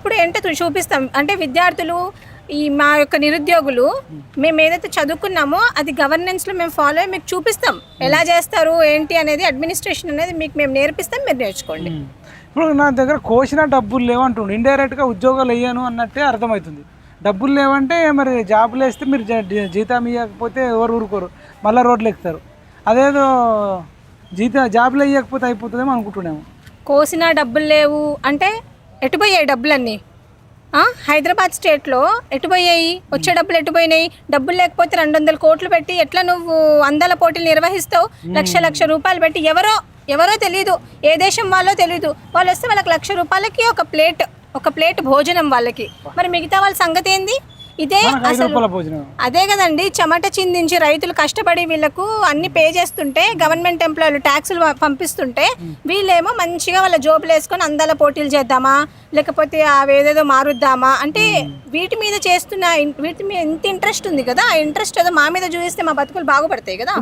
అప్పుడు ఏంటో చూపిస్తాం. అంటే విద్యార్థులు ఈ మా యొక్క నిరుద్యోగులు మేము ఏదైతే చదువుకున్నామో అది గవర్నెన్స్లో మేము ఫాలో అయ్యి మీకు చూపిస్తాం. ఎలా చేస్తారు ఏంటి అనేది అడ్మినిస్ట్రేషన్ అనేది మీకు మేము నేర్పిస్తాం మీరు నేర్చుకోండి. ఇప్పుడు నా దగ్గర కోసిన డబ్బులు లేవంటుండు ఇండైరెక్ట్గా ఉద్యోగాలు వేయను అన్నట్టే అర్థమవుతుంది. డబ్బులు లేవంటే మరి జాబులు వేస్తే మీరు జీతం ఇవ్వకపోతే ఎవరు ఊరుకోరు. మళ్ళీ రోడ్లు ఎక్కుతారు. అదేదో జీతం జాబులు ఇవ్వకపోతే అయిపోతుందేమో అనుకుంటున్నాము కోసిన డబ్బులు లేవు అంటే ఎటుపోయాయి డబ్బులన్నీ? హైదరాబాద్ స్టేట్లో ఎటుపోయాయి వచ్చే డబ్బులు ఎటుపోయినాయి డబ్బులు లేకపోతే రెండు వందల కోట్లు పెట్టి ఎట్లా నువ్వు అందాల పోటీలు నిర్వహిస్తావు? లక్ష లక్ష రూపాయలు పెట్టి ఎవరో ఎవరో తెలియదు ఏ దేశం వాళ్ళో తెలియదు వాళ్ళు వస్తే వాళ్ళకి లక్ష రూపాయలకి ఒక ప్లేట్ ఒక ప్లేట్ భోజనం వాళ్ళకి. మరి మిగతా వాళ్ళ సంగతి ఏంది? ఇదే అసలు అదే కదండి చెమట చిందించి రైతులు కష్టపడి వీళ్ళకు అన్ని పే చేస్తుంటే గవర్నమెంట్ ఎంప్లాయీలు ట్యాక్సులు పంపిస్తుంటే వీళ్ళేమో మంచిగా వాళ్ళ జోబులు వేసుకొని అందాల పోటీలు చేద్దామా లేకపోతే అవేదేదో మారుద్దామా అంటే వీటి మీద చేస్తున్న వీటి మీద ఎంత ఇంట్రెస్ట్ ఉంది కదా ఆ ఇంట్రెస్ట్ ఏదో మా మీద చూపిస్తే మా బతుకులు బాగుపడతాయి కదా.